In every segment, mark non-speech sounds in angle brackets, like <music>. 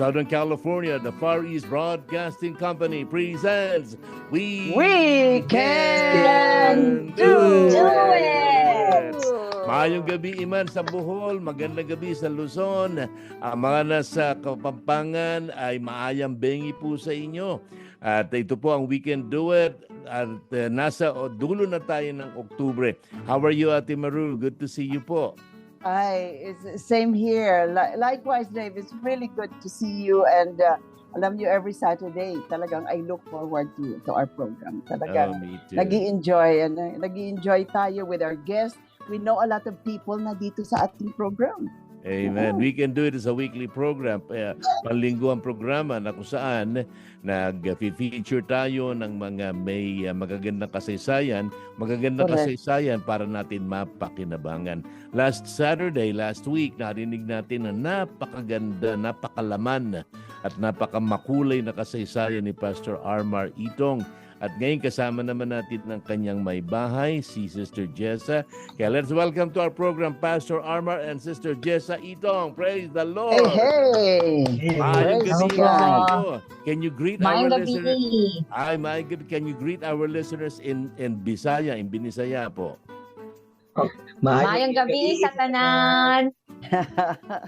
Southern California, the Far East Broadcasting Company presents We, We Can Do It! It! Maayong gabi iman sa Bohol, magandang gabi sa Luzon. Ang mga nasa Kapampangan ay maayang bengi po sa inyo. At ito po ang We Can Do It. At uh, nasa dulo na tayo ng Oktubre. How are you, Ate Maru? Good to see you po. Ay, it's same here. Li- Likewise, Dave, it's really good to see you and uh, alam you every Saturday, talagang I look forward to to our program. Oh, Talagang me too. nag-i-enjoy and uh, nag-i-enjoy tayo with our guests. We know a lot of people na dito sa ating program. Amen. We can do it as a weekly program, uh, panlingguang programa na kung saan nag-feature tayo ng mga may uh, magagandang kasaysayan, magagandang Correct. kasaysayan para natin mapakinabangan. Last Saturday, last week, narinig natin na napakaganda, napakalaman at napakamakulay na kasaysayan ni Pastor Armar Itong. At ngayon kasama naman natin ng kanyang may bahay, si Sister Jessa. Kaya let's welcome to our program Pastor Armar and Sister Jessa Itong. Praise the Hey, Lord! hey! Maayong Praise gabi inyo. Can you greet Maayong our gabi. listeners? Ay, my good. Can you greet our listeners in in Bisaya, in Binisaya po? Maayong gabi sa tanan.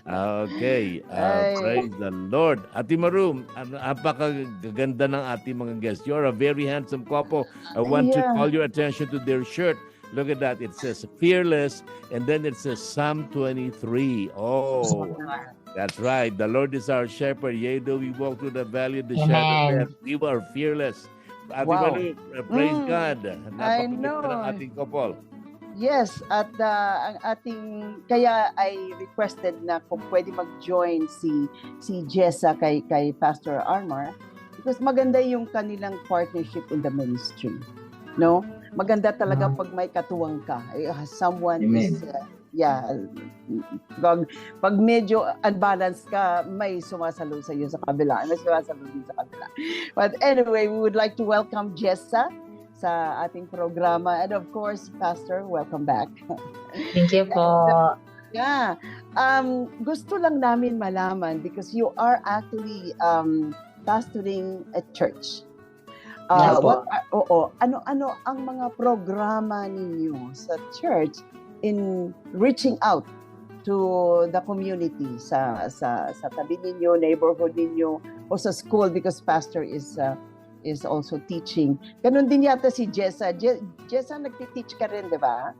Okay. Uh, Ay. praise the Lord. Ate Maroon, ang napakaganda ng ating mga guests. You're a very handsome couple. I want to Yeah. call your attention to their shirt. Look at that. It says fearless and then it says Psalm 23. Oh, that's right. The Lord is our shepherd. Yea, though we walk through the valley of the shadow of Amen. death, we are fearless. Ate Wow. Maroon, uh, praise Mm. God. I Napakaganda know. ng ating couple. Yes, at uh, ang ating kaya I requested na kung pwede mag-join si si Jessa kay kay Pastor Armar because maganda yung kanilang partnership in the ministry. No? Maganda talaga Ah. pag may katuwang ka. Eh, Someone Amen. is uh, yeah, pag, pag medyo unbalanced ka, may sumasalo sa iyo sa kabila. May sumasalo din sa kabila. But anyway, we would like to welcome Jessa sa ating programa. And of course, Pastor, welcome back. Thank you po. <laughs> Yeah. Um, gusto lang namin malaman because you are actually um, pastoring a church. Uh, Yeah what are- oo, ano-ano ang mga programa ninyo sa church in reaching out to the community sa sa sa tabi ninyo, neighborhood ninyo o sa school because pastor is uh, is also teaching. Ganon din yata si Jessa. Je- Jessa, nagti-teach ka rin, di ba?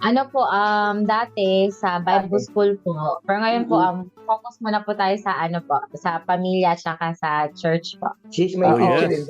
Ano po, um, dati sa Bible Dati. School po. Pero ngayon po, Mm-mm. um, focus muna po tayo sa ano po, sa pamilya tsaka sa church po. She's my Oh, yes.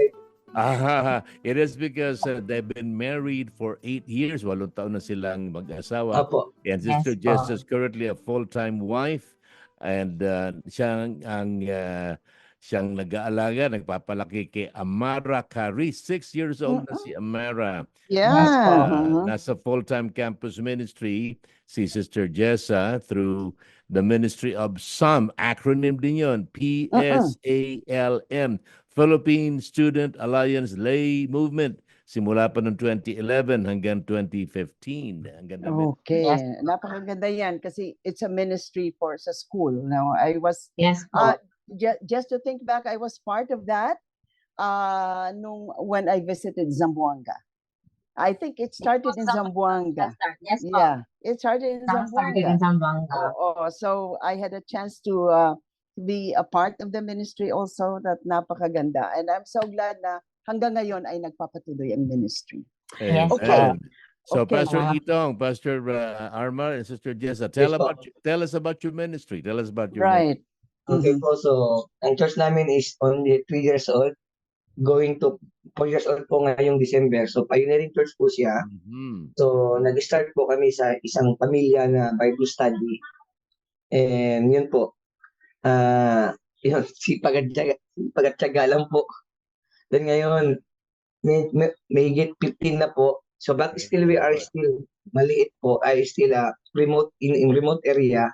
Ah, it is because uh, they've been married for eight years. Walong taon na silang mag-asawa. Apo. And Sister Yes, Jess po. is currently a full-time wife. And uh, siyang ang uh, siyang nag-aalaga, nagpapalaki kay Amara Cari. Six years old na si Amara. Yeah. Uh, uh-huh. nasa full-time campus ministry si Sister Jessa through the Ministry of SAM. Acronym din yun. P-S-A-L-M. Philippine Student Alliance Lay Movement. Simula pa noong 2011 hanggang 2015. Ang ganda. Okay. Yes. Napakaganda yan kasi it's a ministry for sa school. Now, I was, Yes po. uh, ju- just to think back, I was part of that uh, nung, when I visited Zamboanga. I think it started in Zamboanga. yes. Yeah, it started in Tama, Zamboanga. in Zamboanga. Oo, so I had a chance to uh, be a part of the ministry also that napakaganda. And I'm so glad na hanggang ngayon ay nagpapatuloy ang ministry. Yes, Okay. Amen. So Okay. Pastor Wow. Itong, Pastor uh, Armar and Sister Jessa, tell Yes, po. about tell us about your ministry. Tell us about your ministry. Okay Mhm. po, so ang church namin is only 3 years old. Going to 4 years old po ngayong December. So pioneering church po siya. Mhm. So nag-start po kami sa isang pamilya na Bible study. And yun po. Ah, yun, <laughs> sipag at tiyaga, sipag at tiyaga lang po. Then ngayon, may, may, may higit 15 na po. So but still we are still maliit po, ay still uh, remote in, in remote area.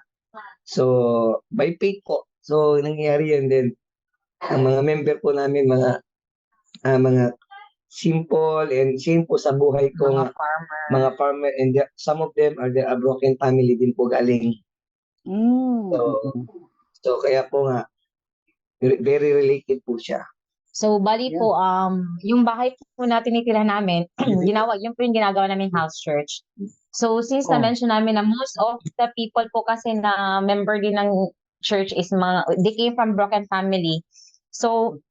So by faith po. So nangyayari yun din. Ang mga member po namin, mga ah, mga simple and simple sa buhay ko Mga farmer. mga farmer and the- some of them are the a broken family din po galing. Mm. So, so kaya po nga very related po siya. So, bali Yeah. po, um, yung bahay po na tinitira namin, <clears throat> ginawa, yun po yung ginagawa namin house church. So, since Oh. na-mention namin na most of the people po kasi na member din ng church is mga, they came from broken family. So,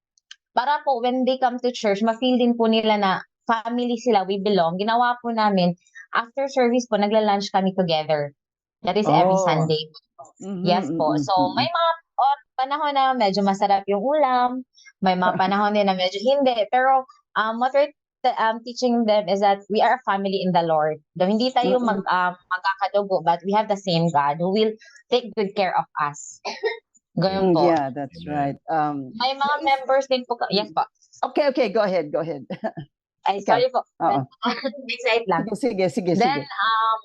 para po when they come to church, ma-feel din po nila na family sila, we belong. Ginawa po namin, after service po, nagla-lunch kami together. That is every Oh. Sunday. Mhm, Yes po. mhm, So, mhm. may mga or, panahon na medyo masarap yung ulam, may mga <laughs> panahon din na medyo hindi. Pero um, what we're um, teaching them is that we are a family in the Lord. Though hindi tayo mag, um, magkakadugo, but we have the same God who will take good care of us. Mm, po. Yeah, that's Amen. right. Um, May mga members din po. ka- Yes po. okay, okay, go ahead, go ahead. Ay, sorry po. Excite <laughs> lang. Sige, sige, sige. Then, um,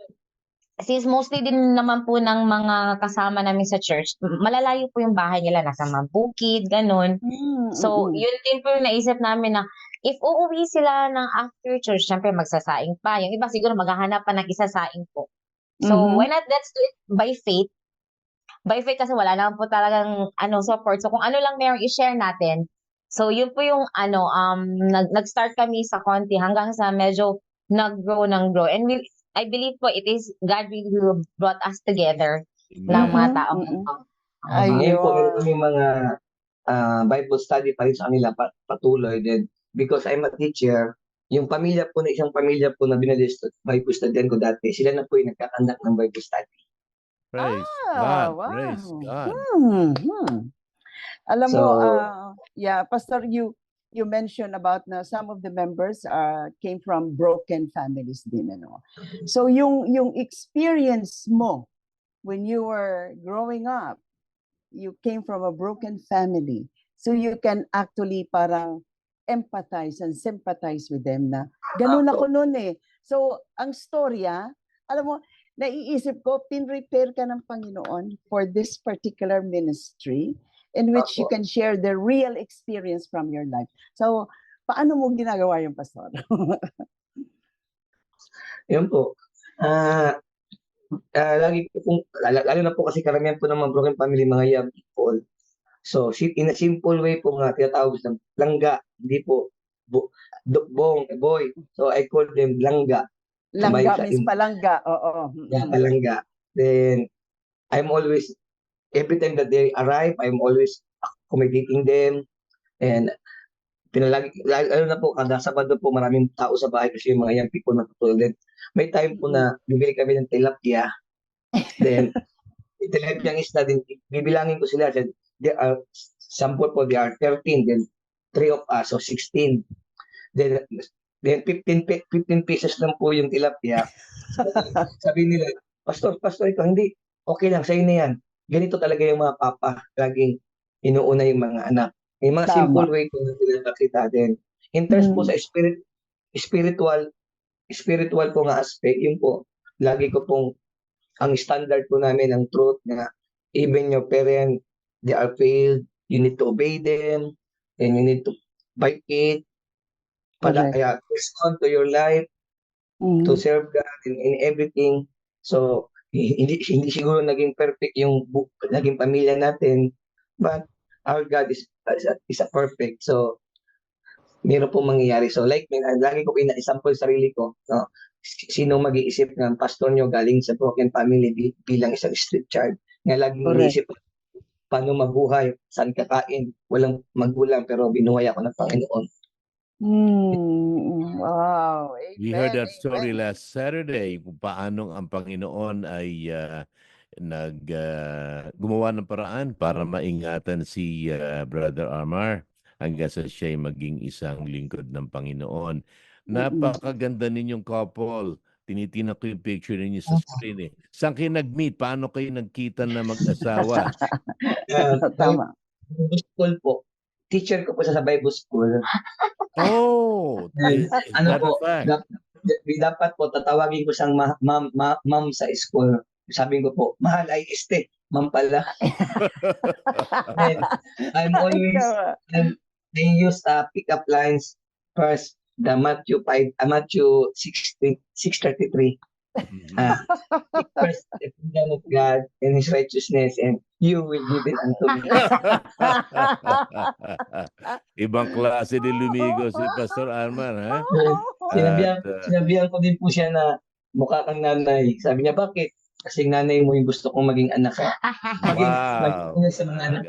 since mostly din naman po ng mga kasama namin sa church, malalayo po yung bahay nila, nasa mga bukid, ganun. Mm, So, yun din po yung naisip namin na if uuwi sila ng after church, syempre magsasaing pa. Yung iba siguro maghahanap pa ng isasaing po. So, Mhm. why not let's do it by faith? By faith kasi wala naman po talagang ano support. So, kung ano lang merong i-share natin. So, yun po yung ano, um, nag, nag-start kami sa konti hanggang sa medyo nag-grow ng grow. And we, I believe po it is God really who brought us together ng mga taong mhm. ito. Ay, Ngayon po, meron Ayun. kami mga ah, Bible study pa rin sa kanila pa- patuloy din. Because I'm a teacher, yung pamilya po na isang pamilya po na binalist Bible study ko dati, sila na po yung nagkakandak ng Bible study. Praise Ah, God. Praise wow. God. Hmm, hmm. Alam mo, So- ah, yeah, Pastor, you you mentioned about na some of the members uh, came from broken families din, ano. So yung yung experience mo when you were growing up, you came from a broken family. So you can actually parang empathize and sympathize with them na ganun ako noon eh. So ang storya, alam mo, naiisip ko, pin-repair ka ng Panginoon for this particular ministry in which you can share the real experience from your life. So, paano mo ginagawa yung pastor? <laughs> Yun po. Ah, ah, lagi ko pong, lalo na po kasi karamihan po ng mga broken family, mga young people. So, in a simple way po nga, tinatawag sa langga, hindi po bu, dukbong, boy. So, I call them langga. Langga sa means palangga. Oo. Yeah, palangga. Then, I'm always, every time that they arrive, I'm always accommodating them. And, pinalagi, lalo na po, kada Sabado po, maraming tao sa bahay kasi yung mga young people natutulog. May time po na bibili kami ng tilapia. Then, <laughs> yung tilapia ang isda din, bibilangin ko sila. Then, There are, sample po, they are 13. Then, three of us, so 16. Then, then 15, pe- 15 pieces lang po yung tilapia. <laughs> Sabi nila, Pastor, Pastor, ikaw hindi. Okay lang, sa'yo na yan. Ganito talaga yung mga papa. Laging inuuna yung mga anak. May mga Tama. simple way ko na pinapakita din. In terms po Mm. sa spirit, spiritual, spiritual po nga aspect, yun po, lagi ko pong, ang standard po namin, ang truth na even your parent, they are failed, you need to obey them, and you need to by faith, pada, Correct. kaya respond to your life, Mm. to serve God in, in everything. So, hi- hindi hindi siguro naging perfect yung bu- naging pamilya natin, but our God is is a, is a perfect. So, meron po mangyayari. So, like, min- ah, lagi ko ina-example sarili ko, no? Sino mag-iisip ng pastor nyo galing sa broken family bi- bilang isang street child? Nga laging iniisip paano mabuhay, saan kakain, walang magulang pero binuhay ako ng Panginoon. Mm. Wow. We heard Amen, that story amen. last Saturday kung paano ang Panginoon ay ah, nag ah, gumawa ng paraan para maingatan si ah, Brother Armar hanggang sa siya ay maging isang lingkod ng Panginoon. Napakaganda ninyong couple. Tinitingnan ko yung picture ninyo sa screen eh. Saan kayo nag-meet? Paano kayo nagkita na mag-asawa? <laughs> Ah, Tama. Bible school po. Teacher ko po sa Bible school. Oh, And, is ano po, fact? dap- dapat po tatawagin ko siyang ma- ma'am ma- ma'am sa school. Sabi ko po, mahal ay este, ma'am pala. <laughs> And I'm always I use uh, pick-up lines first the Matthew 5 uh, Matthew 16 633 Mhm. uh, first the kingdom of God and his righteousness and you will give it unto me. <laughs> Ibang klase din lumigo si Pastor Arman, ha? <laughs> Sinabihan, uh, sinabihan ko din po siya na mukha kang nanay. Sabi niya, bakit? Kasi nanay mo yung gusto kong maging anak ka. <laughs> Maging, Wow. maging sa mga anak.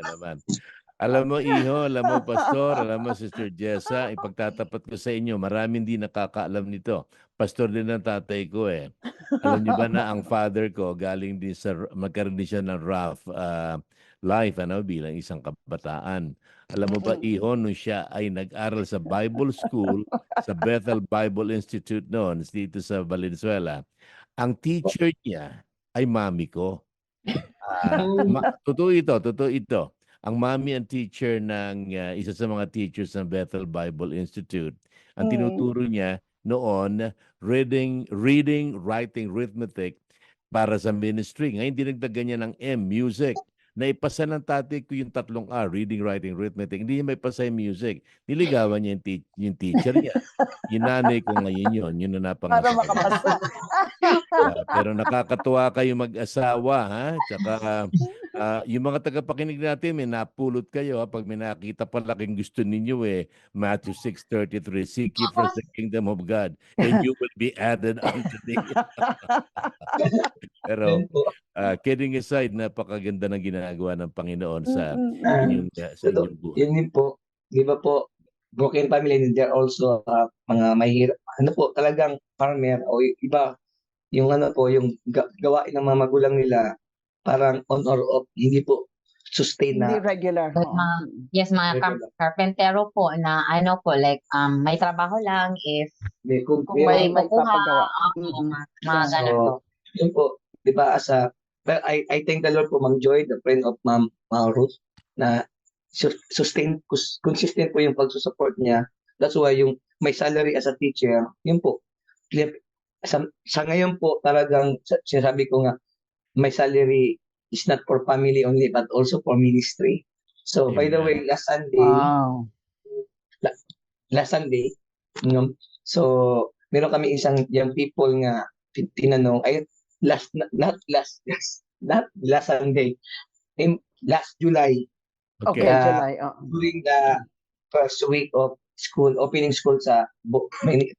Alam mo, Iho, alam mo, Pastor, alam mo, <laughs> Sister Jessa, ipagtatapat ko sa inyo, maraming di nakakaalam nito. Pastor din ang tatay ko eh. Alam niyo ba na ang <laughs> father ko galing din sa, magkaroon din siya ng rough uh, life, ano, bilang isang kabataan. Alam mo ba, Iho, nung siya ay nag-aral sa Bible School, sa Bethel Bible Institute noon, dito sa Valenzuela, ang teacher niya ay mami ko. Ah, ma- totoo ito, totoo ito. Ang mami ang teacher ng ah, isa sa mga teachers ng Bethel Bible Institute. Ang Mm. tinuturo niya noon, reading, reading, writing, arithmetic para sa ministry. Ngayon, dinagdagan niya ng M, music. Naipasa ng tatay ko yung tatlong R, reading, writing, arithmetic. Hindi niya may pasa yung music. Niligawan niya yung, tea- yung teacher niya. Yung nanay ko ngayon yun. Yun na Para napangasawa. makapasa. <laughs> Ah, pero nakakatuwa kayo mag-asawa, ha? Tsaka ah, yung mga tagapakinig natin, may napulot kayo ha? pag may nakita palaking gusto ninyo eh. Matthew 6.33, Seek ye first the kingdom of God and you will be added unto thee. <laughs> pero ah, kidding aside, napakaganda ng ginagawa ng Panginoon sa Ah, inyong, ah, sa Ito, inyong buhay. yun din po. Di ba po, broken family, and they're also uh, mga mahirap. Ano po, talagang farmer o iba, yung ano po, yung ga- gawain ng mga magulang nila, parang on or off, hindi po sustain Hindi na. regular. But ma- Yes, mga Regular. karpentero po na ano po, like, um, may trabaho lang if May, kung, Kung may, may makuha, ako, Mm-mm. mga, mga So, ganun po. yun po, di ba, as a, well, I, I thank the Lord po, Ma'am Joy, the friend of Ma'am Ma'am Ruth, na su- sustain, cons- consistent po yung pagsusupport niya. That's why yung may salary as a teacher, yun po. Sa, sa ngayon po, talagang sa- sinasabi ko nga, may salary is not for family only, but also for ministry. So, by the Amen. way, last Sunday, Wow. last Sunday, no? So, meron kami isang young people nga tin- tinanong, ay, last, not last, last, not last Sunday, in last July, Okay. Ah, July. oo. during the first week of school, opening school sa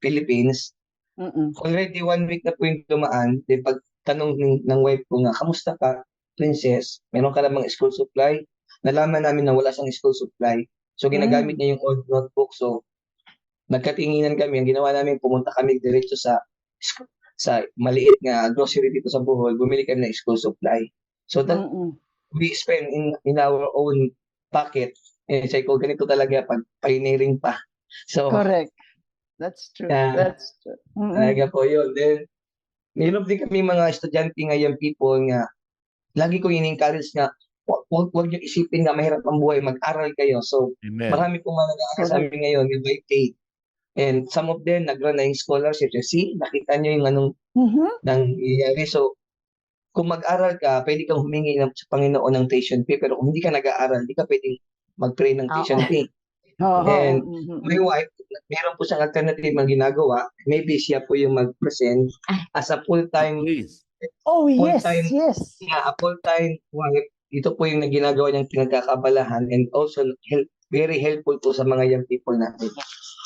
Philippines, Mm-mm. already one week na po yung dumaan, then pag tanong ng, ng wife ko nga, kamusta ka, princess? Meron ka namang school supply? Nalaman namin na wala siyang school supply. So, ginagamit niya yung old notebook. So, nagkatinginan kami. Ang ginawa namin, pumunta kami diretso sa sa maliit nga grocery dito sa Bohol. Bumili kami ng school supply. So, that Mm-mm. we spend in in our own pocket. Eh, say ko, ganito talaga pag pioneering pa. So, Correct. That's true. Yeah. That's true. Mm-mm. Talaga po yun. Then, meron din kami mga estudyante ngayon people nga, lagi ko in-encourage nga, wag, wag, niyo isipin na mahirap ang buhay, mag-aral kayo. So, Amen. marami pong mga nag-aaral sa amin ngayon, yung by faith. And some of them, nag-run na yung scholarship. So, see, nakita niyo yung anong Mhm. nangyayari. So, kung mag-aral ka, pwede kang humingi ng, sa Panginoon ng tuition fee. Pero kung hindi ka nag-aaral, hindi ka pwedeng mag-pray ng tuition fee. Oo. And Mhm. my wife, meron po siyang alternative na ginagawa. Maybe siya po yung mag-present as a full-time. Oh, yes, full-time- yes. yeah, a full-time wife. Ito po yung ginagawa niyang pinagkakabalahan and also help, very helpful po sa mga young people natin.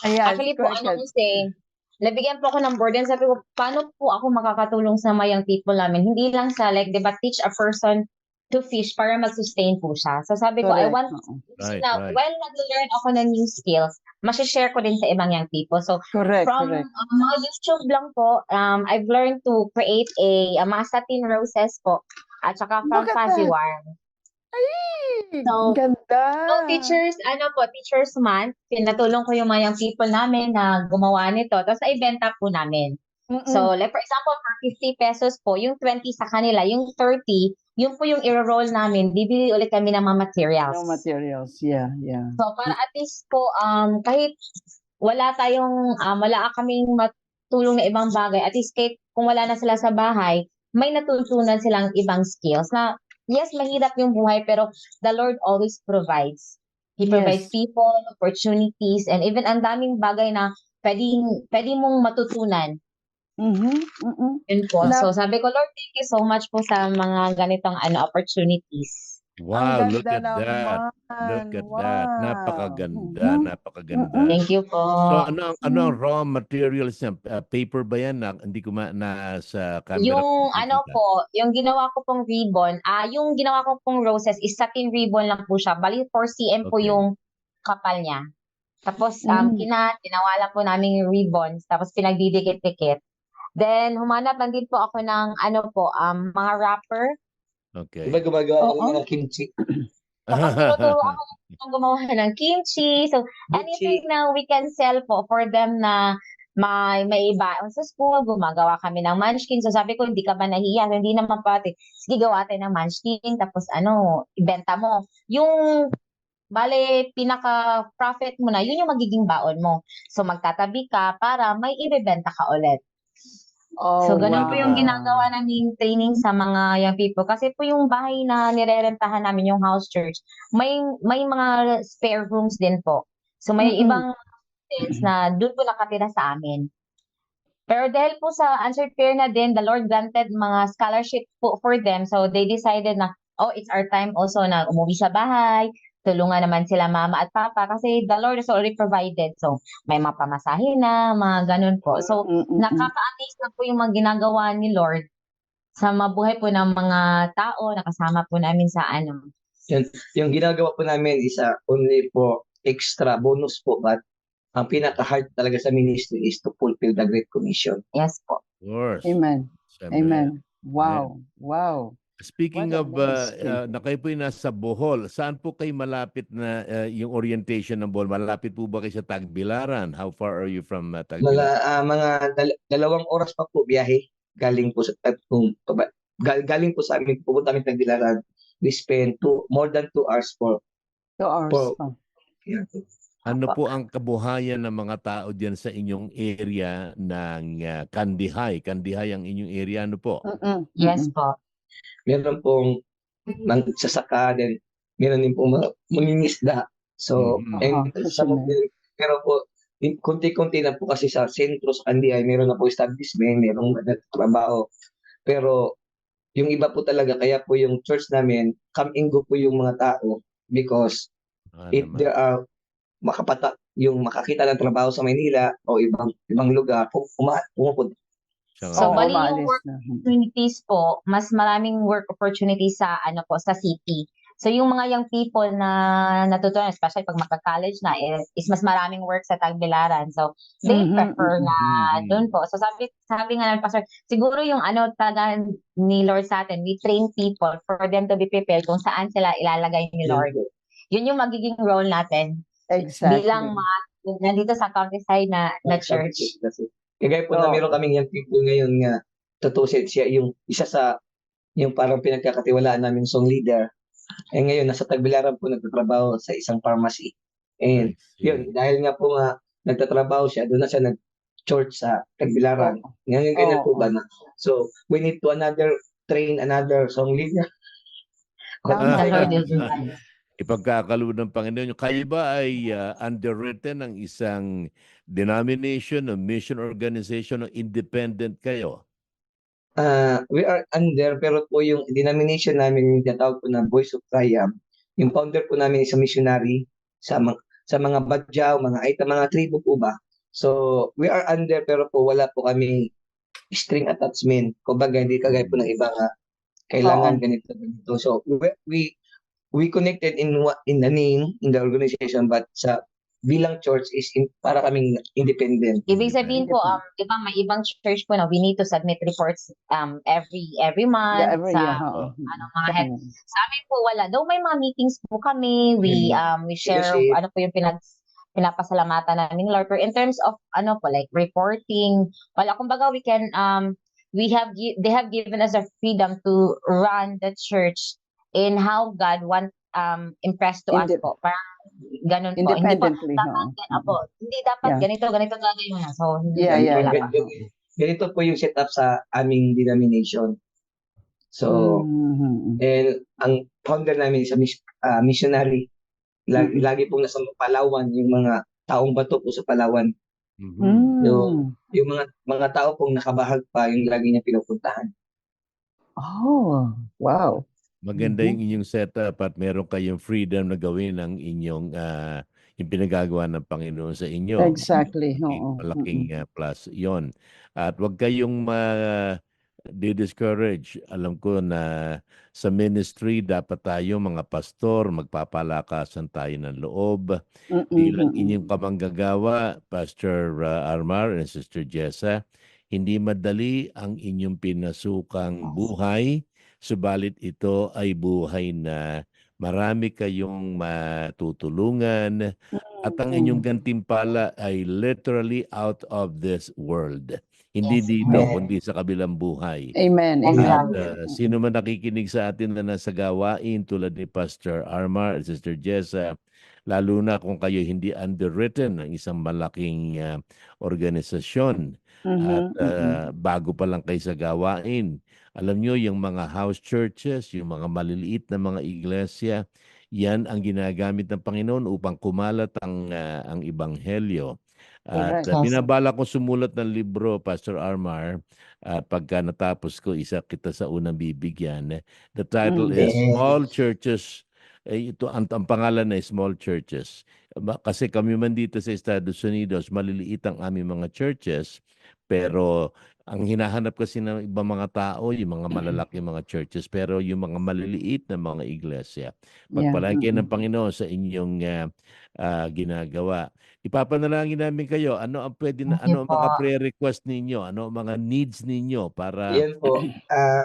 Ayan, Actually po, ano kasi, nabigyan po ako ng burden. Sabi ko, paano po ako makakatulong sa mayang people namin? Hindi lang sa, like, di ba, teach a person to fish para mag-sustain po siya. So sabi ko, I Correct. want, Oo. Right, na, right. while nag-learn ako ng new skills, masishare ko din sa ibang young people. So, Correct, from correct. um, mga YouTube lang po, um, I've learned to create a, a mga satin roses po. At saka from Fuzzy. Worm. Ay, So, ganda. So, teachers, ano po, Teachers Month, pinatulong ko yung mga young people namin na gumawa nito. Tapos, naibenta po namin. Mm-mm. So, like for example, for 50 pesos po, yung 20 sa kanila, yung 30, yun po yung i-roll namin. Bibili ulit kami ng mga materials. no materials. Yeah, yeah. So, para at least po, um, kahit wala tayong, um, wala kaming matulong na ibang bagay, at least kahit kung wala na sila sa bahay, may natutunan silang ibang skills na, yes, mahirap yung buhay, pero the Lord always provides. He provides Yes. people, opportunities, and even ang daming bagay na pwedeng, pwede mong matutunan. Mhm. Mhm. Yun po. So, sabi ko, Lord, thank you so much po sa mga ganitong ano opportunities. Wow, look at ganda that. naman. Look at that. Wow. Napakaganda, Mhm. napakaganda. Mm-mm. Thank you po. So ano ang ano ang raw materials niya? Uh, paper ba yan? Na, hindi ko ma na sa camera. Yung ko ano po, yung ginawa ko pong ribbon, ah yung ginawa ko pong roses is satin ribbon lang po siya. Bali 4 cm po Okay. yung kapal niya. Tapos um Mm. kina tinawalan po namin yung ribbons, tapos pinagdidikit-dikit. Then humanap lang din po ako ng ano po, um mga wrapper. Okay. Diba gumagawa Oo. kami ng kimchi? Tapos tinuturo ako ng gumawa ng kimchi. So anything na we can sell po for them na may may iba sa school, gumagawa kami ng munchkin. So sabi ko, hindi ka ba nahiya? Hindi naman pati. Sige, gawa tayo ng munchkin. Tapos ano, ibenta mo. Yung, bale, pinaka-profit mo na, yun yung magiging baon mo. So magtatabi ka para may ibebenta ka ulit. Oh, So, ganun po yung wow. ginagawa naming training sa mga young people. Kasi po yung bahay na nirerentahan namin, yung house church, may may mga spare rooms din po. So, may Mm-mm. ibang students na doon po nakatira sa amin. Pero dahil po sa answered prayer na din, the Lord granted mga scholarship po for them. So, they decided na, oh, it's our time also na umuwi sa bahay, tulungan naman sila mama at papa kasi the Lord has already provided. So, may mga pamasahe na, mga ganun po. So, nakaka-amaze na po yung mga ginagawa ni Lord sa mabuhay po ng mga tao, nakasama po namin sa ano. Yung ginagawa po namin is uh, only po extra bonus po but ang pinaka-hard talaga sa ministry is to fulfill the Great Commission. Yes po. Of course. Amen. Siyempre. Amen. Wow. Wow. Speaking of, uh, uh, na kayo po nasa Bohol, saan po kayo malapit na uh, yung orientation ng Bohol? Malapit po ba kayo sa Tagbilaran? How far are you from uh, Tagbilaran? ah, mga dal- dalawang oras pa po biyahe galing po sa paba- gal- galing po sa amin pupunta kami Tagbilaran. We spend two, more than two hours for Two hours Po- yeah. Ano po ang kabuhayan ng mga tao diyan sa inyong area ng uh, Kandihay? Kandihay ang inyong area, ano po? Mm-mm. Yes Mm-mm. po. Meron pong magsasaka din. Meron din pong mangingisda. So, Mhm. and them, pero po, kunti-kunti na po kasi sa sentro sa Kandihay, meron na po establishment, merong nagtatrabaho. Pero yung iba po talaga, kaya po yung church namin, come and go po yung mga tao because Ah, if naman. there are makapata yung makakita ng trabaho sa Maynila o ibang ibang lugar, pu- nga So, bali yung work na. opportunities po, mas maraming work opportunities sa ano po sa city. So yung mga young people na natutunan, especially pag magka-college na, is, is mas maraming work sa Tagbilaran. So they Mhm, prefer mhm, na doon po. So sabi, sabi nga ng pastor, siguro yung ano talaga ni Lord sa atin, we train people for them to be prepared kung saan sila ilalagay ni Lord. Yun yung magiging role natin Exactly. bilang mga nandito sa countryside na, na church. Kasi, kagaya po na Oo. meron kaming young people ngayon nga tutusin siya yung isa sa yung parang pinagkakatiwalaan namin song leader. Eh ngayon nasa Tagbilaran po nagtatrabaho sa isang pharmacy. And yun, dahil nga po nga nagtatrabaho siya, doon na siya nag-church sa Tagbilaran. Ngayon ganyan po Oo. ba na? So, we need to another train another song leader. Tama provide. Ipagkakalob ng Panginoon. Kayo ba ay uh, underwritten ng isang denomination o mission organization o independent kayo? Ah, we are under pero po yung denomination namin yung tinatawag po na Voice of Triumph. Yung founder po namin is a missionary sa mga sa mga Badjao, mga Aita, mga tribo po ba. So, we are under pero po wala po kami string attachment. Kumbaga hindi kagaya po ng iba nga kailangan Oo. ganito ganito. So, we we, we connected in what in the name in the organization but sa bilang church is in, para kaming independent. Ibig sabihin po, um, di ba may ibang church po na we need to submit reports um every every month Yeah, every sa year. oo. ano mga head. Sa amin po wala. Though may mga meetings po kami, we um we share Leadership. ano po yung pinag pinapasalamatan namin Lord. Pero in terms of ano po like reporting, wala kumbaga we can um we have they have given us a freedom to run the church in how God want um impressed to us Inde- po. Parang ganun po. Hindi po dapat no? gan- apo, hindi dapat Yeah. ganito ganito gagawin mo na. So hindi Yeah, yeah, wala. Ganito po yung setup sa aming denomination. So, Mhm. and ang founder namin is a mis- ah, missionary. Lagi, Mhm. lagi pong nasa Palawan, yung mga taong bato po sa Palawan. Mhm. Mm. Yung- Yung mga mga tao pong nakabahag pa, yung lagi niya pinupuntahan. Oh, wow. Maganda Mhm. yung inyong setup at meron kayong freedom na gawin ang inyong ah, yung pinagagawa ng Panginoon sa inyo. Exactly. Oo. malaking ah, plus yon. At wag kayong ma discourage Alam ko na sa ministry dapat tayo mga pastor magpapalakasan tayo ng loob bilang inyong kamanggagawa Pastor ah, Armar and Sister Jessa. Hindi madali ang inyong pinasukang buhay subalit ito ay buhay na marami kayong matutulungan at ang inyong gantimpala ay literally out of this world. Hindi Yes. dito, Amen. kundi sa kabilang buhay. Amen. At uh, sino man nakikinig sa atin na nasa gawain tulad ni Pastor Armar at Sister Jessa, lalo na kung kayo hindi underwritten ng isang malaking uh, organisasyon Mhm, at uh, bago pa lang kayo sa gawain. Alam nyo, yung mga house churches, yung mga maliliit na mga iglesia, yan ang ginagamit ng Panginoon upang kumalat ang, ah, ang ibanghelyo. At uh, binabala ko sumulat ng libro, Pastor Armar, at pagka natapos ko, isa kita sa unang bibigyan. The title Mm. is. Small Churches. Eh, ito, ang, ang pangalan ay Small Churches. Kasi kami man dito sa Estados Unidos, maliliit ang aming mga churches, pero ang hinahanap kasi ng ibang mga tao, yung mga malalaki mga churches, pero yung mga maliliit na mga iglesia. Pagpalain kayo ng. Panginoon sa inyong ah, ah, ginagawa. Ipapanalangin namin kayo, ano ang pwede na, ano ang mga prayer request ninyo, ano ang mga needs ninyo para Yan po. <clears throat> ah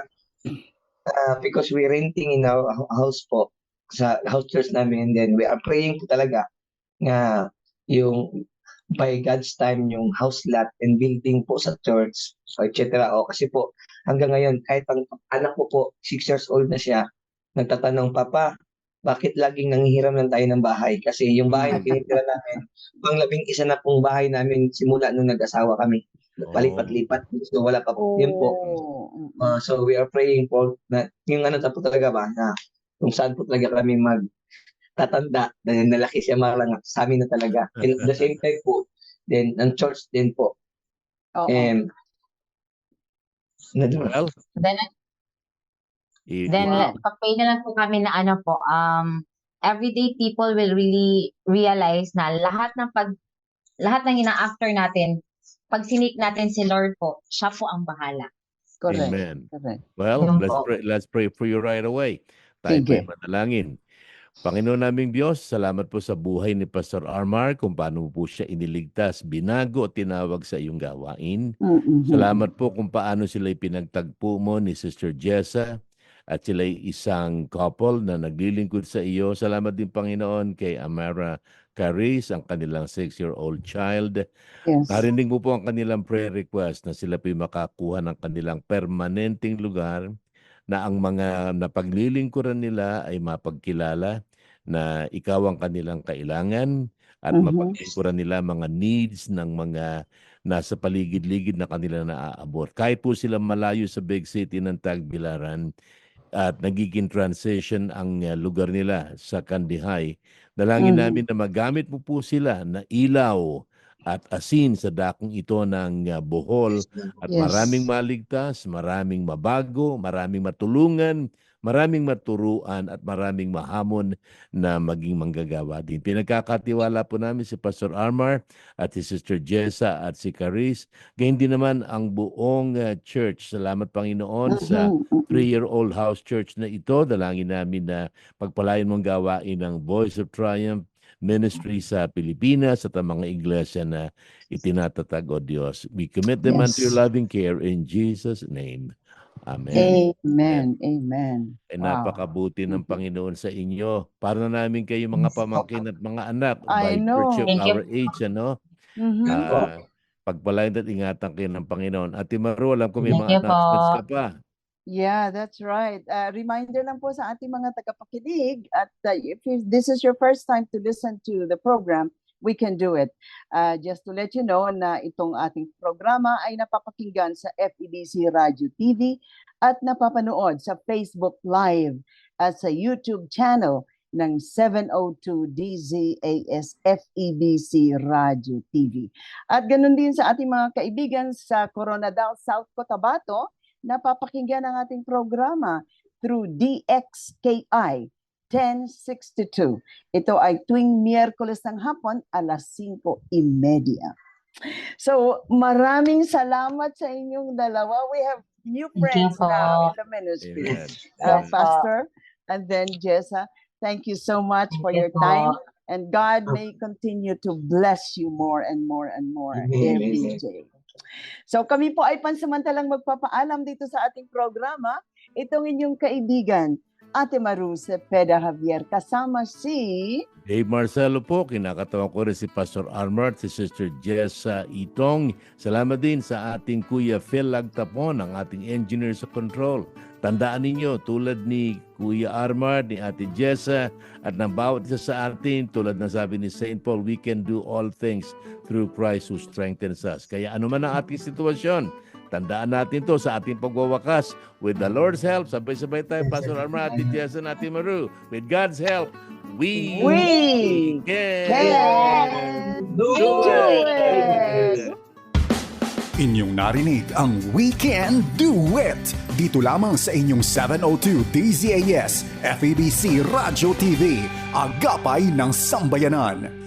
ah, because we're renting in our hou- house po sa house church namin and then we are praying po talaga nga yung by God's time yung house lot and building po sa church so etc. O kasi po hanggang ngayon kahit ang anak ko po 6 years old na siya nagtatanong papa bakit laging nanghihiram lang tayo ng bahay? Kasi yung bahay na tinitira <laughs> namin pang labing isa na pong bahay namin simula nung nag-asawa kami. Palipat-lipat so wala pa po. Yun po. Oh. Uh, so we are praying for na yung ano ta po talaga ba na kung saan po talaga kami mag tatanda dahil nalaki siya marang sa amin na talaga. And at the <laughs> same time po, then ang church din po. Oo. And na well, Then i- Then, wow. na lang po kami na ano po, um, everyday people will really realize na lahat ng pag, lahat ng ina-after natin, pag sinik natin si Lord po, siya po ang bahala. Correct. Amen. Correct. Well, Yun let's po. pray, let's pray for you right away. Tayo Sige. po'y manalangin. Panginoon naming Diyos, salamat po sa buhay ni Pastor Armar kung paano po siya iniligtas, binago at tinawag sa iyong gawain. Mm-mm. Salamat po kung paano sila pinagtagpo mo ni Sister Jessa at sila isang couple na naglilingkod sa iyo. Salamat din Panginoon kay Amara Caris, ang kanilang six-year-old child. Yes. Narinig mo po ang kanilang prayer request na sila po'y makakuha ng kanilang permanenteng lugar na ang mga napaglilingkuran nila ay mapagkilala na ikaw ang kanilang kailangan at Mhm. mapaglingkuran nila mga needs ng mga nasa paligid-ligid na kanila naaabot. Kahit po sila malayo sa big city ng Tagbilaran at nagiging transition ang uh, lugar nila sa Kandihay, dalangin Mhm. namin na magamit mo po sila na ilaw at asin sa dakong ito ng uh, Bohol at Yes. maraming maligtas, maraming mabago, maraming matulungan, maraming maturuan at maraming mahamon na maging manggagawa din. Pinagkakatiwala po namin si Pastor Armar at si Sister Jessa at si Caris. Ganyan din naman ang buong uh, church. Salamat Panginoon sa Mhm, mhm. three-year-old house church na ito. Dalangin namin na pagpalain mong gawain ng Voice of Triumph ministry sa Pilipinas at ang mga iglesia na itinatatag, O Diyos. We commit them unto your Yes. loving care in Jesus' name. Amen. Amen. Amen. Ay Wow. napakabuti ng Panginoon sa inyo. Para namin kayo mga Yes. pamangkin at mga anak by I know. virtue of Thank you. our age, ano? Mhm. Ah, pagpalain at ingatan kayo ng Panginoon. Ate Maru, alam ko may Thank mga you announcements po. ka pa. Yeah, that's right. Uh, reminder lang po sa ating mga tagapakinig at uh, if this is your first time to listen to the program, we can do it. Uh, just to let you know na itong ating programa ay napapakinggan sa FEBC Radio TV at napapanood sa Facebook Live at sa YouTube channel ng 702 DZAS FEBC Radio TV. At ganun din sa ating mga kaibigan sa Coronadal, South Cotabato, napapakinggan ang ating programa through DXKI 1062. Ito ay tuwing Miyerkules ng hapon, alas 5.30. So, maraming salamat sa inyong dalawa. We have new friends now in the ministry. Uh. Pastor and then Jessa, thank you so much Thank for you your po. time. And God may continue to bless you more and more and more Amen. every day. So kami po ay pansamantalang magpapaalam dito sa ating programa. Itong inyong kaibigan, Ate Maru Cepeda Javier, kasama si... Dave Marcelo po, kinakatawa ko rin si Pastor Armart, si Sister Jessa Itong. Salamat din sa ating Kuya Phil Lagtapon, ang ating engineer sa control. Tandaan ninyo, tulad ni Kuya Armart, ni Ate Jessa, at ng bawat isa sa atin, tulad ng sabi ni St. Paul, we can do all things through Christ who strengthens us. Kaya ano man ang ating sitwasyon, tandaan natin to sa ating pagwawakas. With the Lord's help, sabay-sabay tayo, Pastor Armart, Ate Jessa, and Ate Maru. With God's help, we, We can, can Do do it! it! Inyong narinig ang Weekend Duet dito lamang sa inyong 702 DZAS FEBC Radio TV, agapay ng sambayanan.